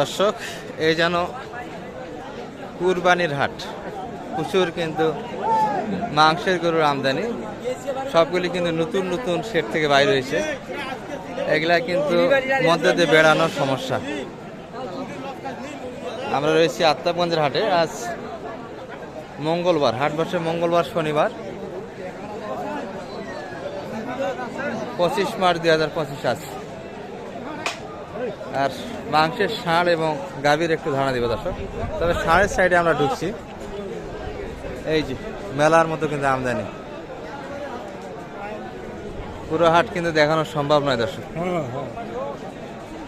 দর্শক এই যেন কুরবানির হাট। প্রচুর কিন্তু মাংসের গরুর আমদানি। সবগুলি কিন্তু নতুন নতুন সেট থেকে বাইর হয়েছে। এগুলা কিন্তু মধ্যে দিয়ে বেড়ানোর সমস্যা। আমরা রয়েছি আত্মাবগঞ্জের হাটে। আজ মঙ্গলবার, হাট বসে মঙ্গলবার শনিবার। পঁচিশ মার্চ দুই হাজার পঁচিশ আজ। আর মাংসের ষাঁড় এবং গাভীর একটু ধারণা দিব দর্শক। তবে ষাঁড়ের সাইডে আমরা ঢুকছি। এই যে মেলার মতো কিন্তু আমদানি। পুরো হাট কিন্তু দেখানো সম্ভব নয় দর্শক।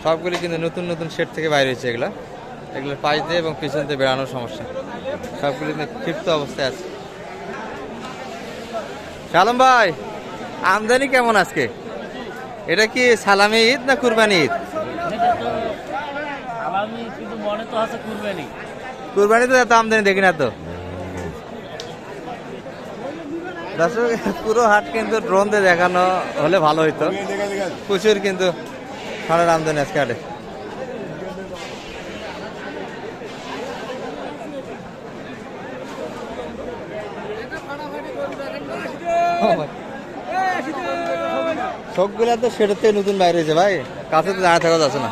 সবগুলি কিন্তু নতুন নতুন সেট থেকে বাইরে হয়েছে এগুলা। এগুলোর পাশ দিয়ে এবং পিছন দিয়ে বেড়ানোর সমস্যা। সবগুলি কিন্তু ক্ষিপ্ত অবস্থায় আছে। শালম ভাই আমদানি কেমন আজকে? এটা কি সালামি ঈদ না কুরবানি ঈদ? আমি কিন্তু মনে তো আছে কুরবানি। কুরবানি তো এত আমদানি দেখি না তো। দর্শক পুরো হাট কিন্তু ড্রোন দিয়ে দেখানো হলে ভালো হইতো। প্রচুর কিন্তু ষাঁড়ের আমদানি আজকে হাটে। সবগুলা তো থেকে নতুন বাইরে হয়েছে ভাই। কাছে তো দাঁড়া থাকা যাচ্ছে না।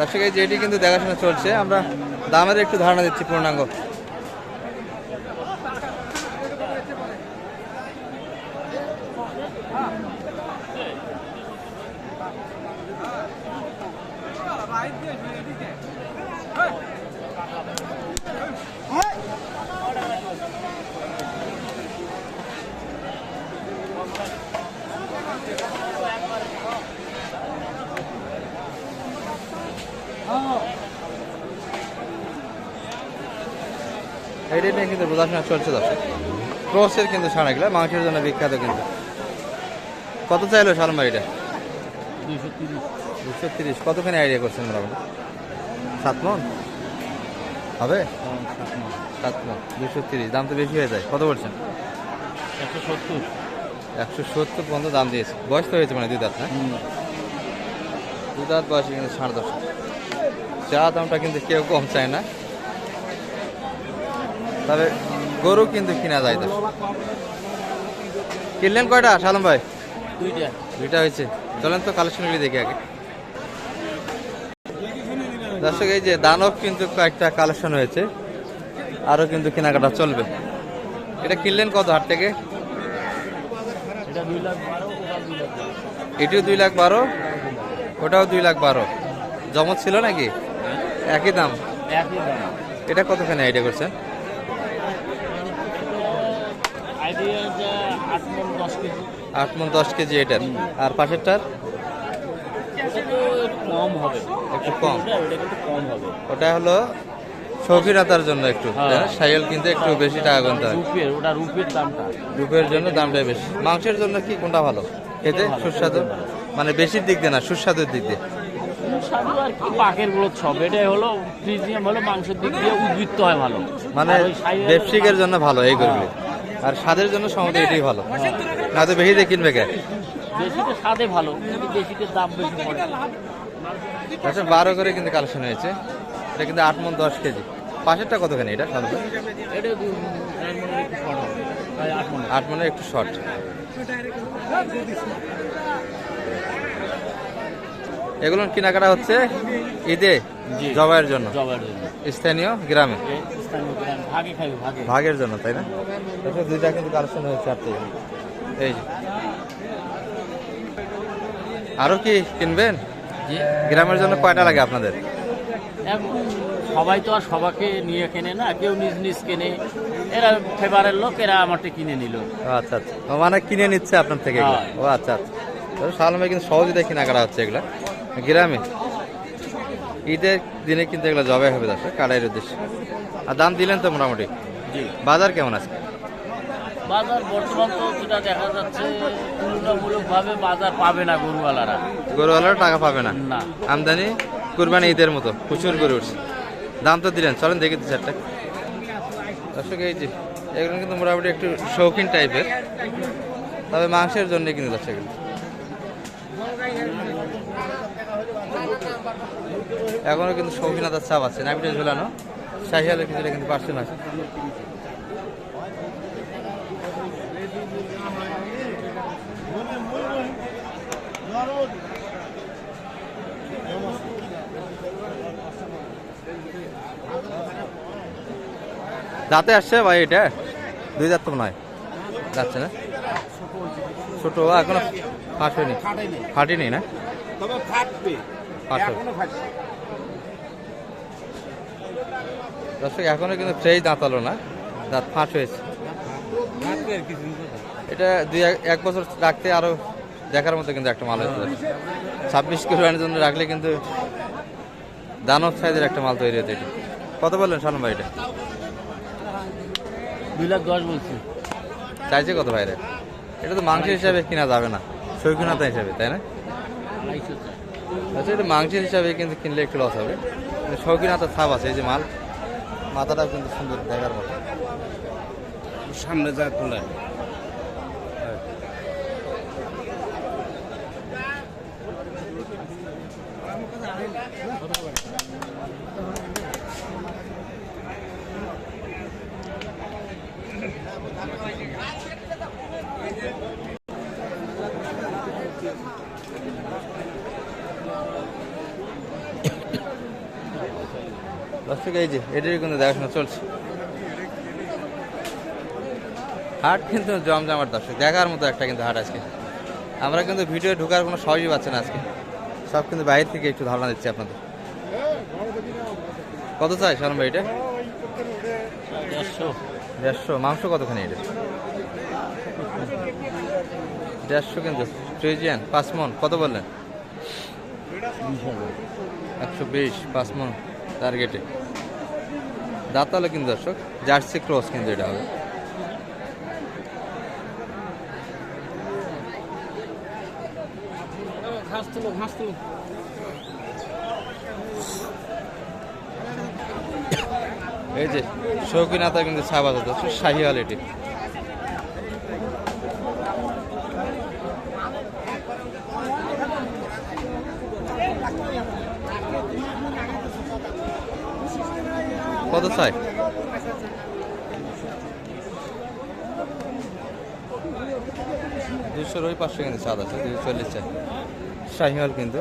দর্শক এই যেটি কিন্তু দেখাশোনা চলছে আমরা দামের একটু ধারণা দিচ্ছি পূর্ণাঙ্গ। এইটা নিয়ে কিন্তু বোঝাশোনা চলছে দর্শক ক্রসের কিন্তু সানাগুলো মাংসের জন্য বিখ্যাত কিন্তু। কত চাইলো সালম এটা? দুশো তিরিশ। কতখানি আইডিয়া করছেন মোটামুটি? সাত মন? হবে? সাত মন। দুশো তিরিশ। দাম তো বেশি হয়ে যায়। কত বলছেন? একশো সত্তর একশো সত্তর পর্যন্ত দাম দিয়েছে। বয়স তো হয়েছে মানে দুই দাঁত না? দুই দাঁত বয়সে কিন্তু সাড়ে দশ। চা দামটা কিন্তু কেউ কম চায় না। তবে গরু কিন্তু কিনা যায় দশ কিনলেন কয়টা সালম ভাই? দুইটা। দুইটা হয়েছে। চলেন তো কালেকশনগুলি দেখি আগে। দর্শক এই যে দানব কিন্তু কয়েকটা কালেকশন হয়েছে। আরও কিন্তু কেনাকাটা চলবে। এটা কিনলেন কত হাট থেকে? এটিও দুই লাখ বারো? ওটাও দুই লাখ বারো। জমত ছিল নাকি? একই দাম? একই দাম। এটা কতখানি আইডিয়া করছেন? আট মন দশ কেজি। এটার আর পাশেরটার? কম হবে। একটু কম। ওটা ওটা কম হবে। ওটা হলো শৌখিনতার জন্য একটু হ্যাঁ। সাইকেল কিন্তু একটু বেশি টাকা গুনতে হয়। রুপের ওটা রুপের দামটা। রূপের জন্য দামটা বেশি। মাংসের জন্য কি কোনটা ভালো? খেতে সুস্বাদু? মানে বেশির দিক দিয়ে না সুস্বাদুর দিক দিয়ে? সাধু আর কি? পাকেরগুলো সব। এটাই হলো প্রিমিয়াম হলো মাংসের দিক দিয়ে উদ্বৃত্ত হয় ভালো। মানে ব্যবসায়িকের জন্য ভালো এই গরুগুলি। আর স্বাদের জন্য সম্ভবত এটাই ভালো। না তো বেশি দিয়ে কিনবে কে? দেশিতে স্বাদে ভালো কিন্তু দেশিতে দাম বেশি পড়ে। আচ্ছা বারো করে কিন্তু কালেকশন হয়েছে। এটা কিন্তু আট মন দশ কেজি। পাশেরটা কতখানি এটা সাধারণত আট মনের একটু শর্ট এগুলো কেনাকাটা হচ্ছে ঈদে জবাইয়ের জন্য। স্থানীয় গ্রামে। ভাগের জন্য তাই না? দেখো দুইটা কিন্তু কালেকশন হয়েছে চারটে এই যে। আরও কি কিনবেন? গ্রামের জন্য কয়টা লাগে আপনাদের? সবাই তো আর সবাকে নিয়ে কেনে না কেউ নিজ নিজ কেনে। এরা ফেভারের লোক এরা আমারটা কিনে নিল। আচ্ছা আচ্ছা। মানে কিনে নিচ্ছে আপনার থেকে। ও আচ্ছা আচ্ছা। সালমে কিন্তু সহজে দেখি না কেনাকাটা হচ্ছে এগুলা। গ্রামে। ঈদের দিনে কিন্তু এগুলো জবাই হবে দর্শক কাটাইয়ের উদ্দেশ্যে। আর দাম দিলেন তো মোটামুটি? বাজার কেমন আছে? বাজার বর্তমান তো যেটা দেখা যাচ্ছে তুলনামূলকভাবে বাজার পাবে না গরুওয়ালারা। গরুওয়ালারা টাকা পাবে না? না। আমদানি কুরবানি ঈদের মতো প্রচুর গরু উঠছে। দাম তো দিলেন চলেন দেখে দিচ্ছি একটা দর্শক এই যে এগুলো কিন্তু মোটামুটি একটু শৌখিন টাইপের তবে মাংসের জন্য কিন্তু যাচ্ছে এগুলো এখনও কিন্তু শৌখিনতার চাপ আছে। নাবিটা ঝুলানো। শাহিয়ালের কিছুটা কিন্তু পার্সেন্ট আছে। দাঁতে আসছে ভাই এটা? দুই দাঁত তো নয়। যাচ্ছে না? ছোট এখনও ফাঁস হয়নি। ফাটেনি। না তবে ফাটবে। এখনও ফাটবে দর্শক এখনও কিন্তু সেই দাঁতালো না। দাঁত ফাঁস হয়েছে। এটা দুই এক- বছর রাখতে আরও দেখার মতো কিন্তু একটা মাল হতে ছাব্বিশ কোরবানির জন্য রাখলে কিন্তু দানব সাইজের একটা মাল তৈরি হতো এটা। কত বললেন সালম ভাই এটা? দুই লাখ দশ বলছি। চাইছে কত ভাইরে? এটা তো মাংস হিসাবে কিনা যাবে না। শৌখিনতা হিসাবে তাই না? আচ্ছা এটা মাংসের হিসাবে কিন্তু কিনলে একটু লস হবে। কিন্তু শৌখিনতা ছাপ আছে এই যে মাল। মাথাটাও কিন্তু সুন্দর দেখার মতো। সামনে যা তোলা। দর্শক এই যে এটারই কিন্তু দেখাশোনা চলছে। হাট কিন্তু জমজমাট দর্শক দেখার মতো একটা কিন্তু হাট আজকে। আমরা কিন্তু ভিডিও ঢোকার কোনো সহজই পাচ্ছি না আজকে। সব কিন্তু বাইরে থেকে একটু ধারণা দিচ্ছি আপনাদের। কত চাই শরম ভাই এটা? দেড়শো। দেড়শো মাংস কতখানি এটা? দেড়শো কিন্তু ফ্রিজিয়ান পাঁচ মন কত বললেন? একশো বিশ পাঁচ মন টার্গেটে দাঁতালো কিন্তু দর্শক, জার্সি ক্রস কিন্তু এটা হবে। এই যে শৌখিনাতা কিন্তু ছাপ আছে দর্শক, শাহিওয়াল এটি। কত চাই? দুশোর ওই পাঁচশো কিন্তু স্বাদ আছে দুশো চল্লিশ চাই। শাহিওয়াল কিন্তু।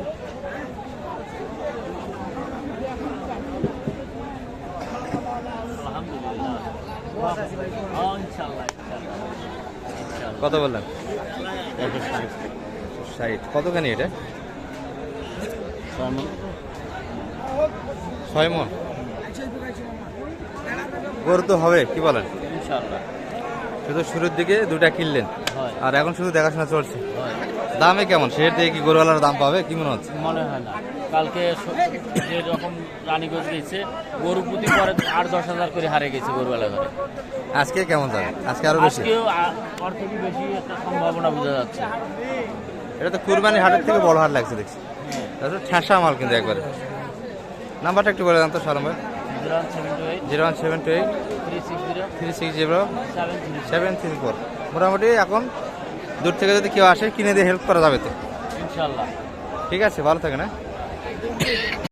কত বললেন? ষাট। কতখানি এটা? ছয় মন? গরু তো হবে কি বলেন? শুধু শুরুর দিকে দুটা কিনলেন। আর এখন শুধু দেখাশোনা চলছে। দামে কেমন? শেষের দিকে কি গরুওয়ালার দাম পাবে কি মনে হচ্ছে? মনে হয় না। কালকে যে রকম রানীগঞ্জ গেছে গরু প্রতি পরে আট দশ হাজার করে হারে গেছে গরুওয়ালা ঘরে আজকে কেমন যাবে? আজকে আরও বেশি? থেকে বেশি একটা সম্ভাবনা বোঝা যাচ্ছে। এটা তো কুরবানি হাটের থেকে বড় হাট লাগছে দেখছি। হ্যাঁ। তারপরে ঠেসা মাল কিন্তু একবারে। নাম্বারটা একটু বলে দেন তো সরম ভাই। Zero one seven two eight. Three six zero. Seven three seven three four. মোটামুটি এখন দূর থেকে যদি কেউ আসে কিনে দিয়ে হেল্প করা যাবে তো। ইনশাল্লাহ। ঠিক আছে ভালো থাকে না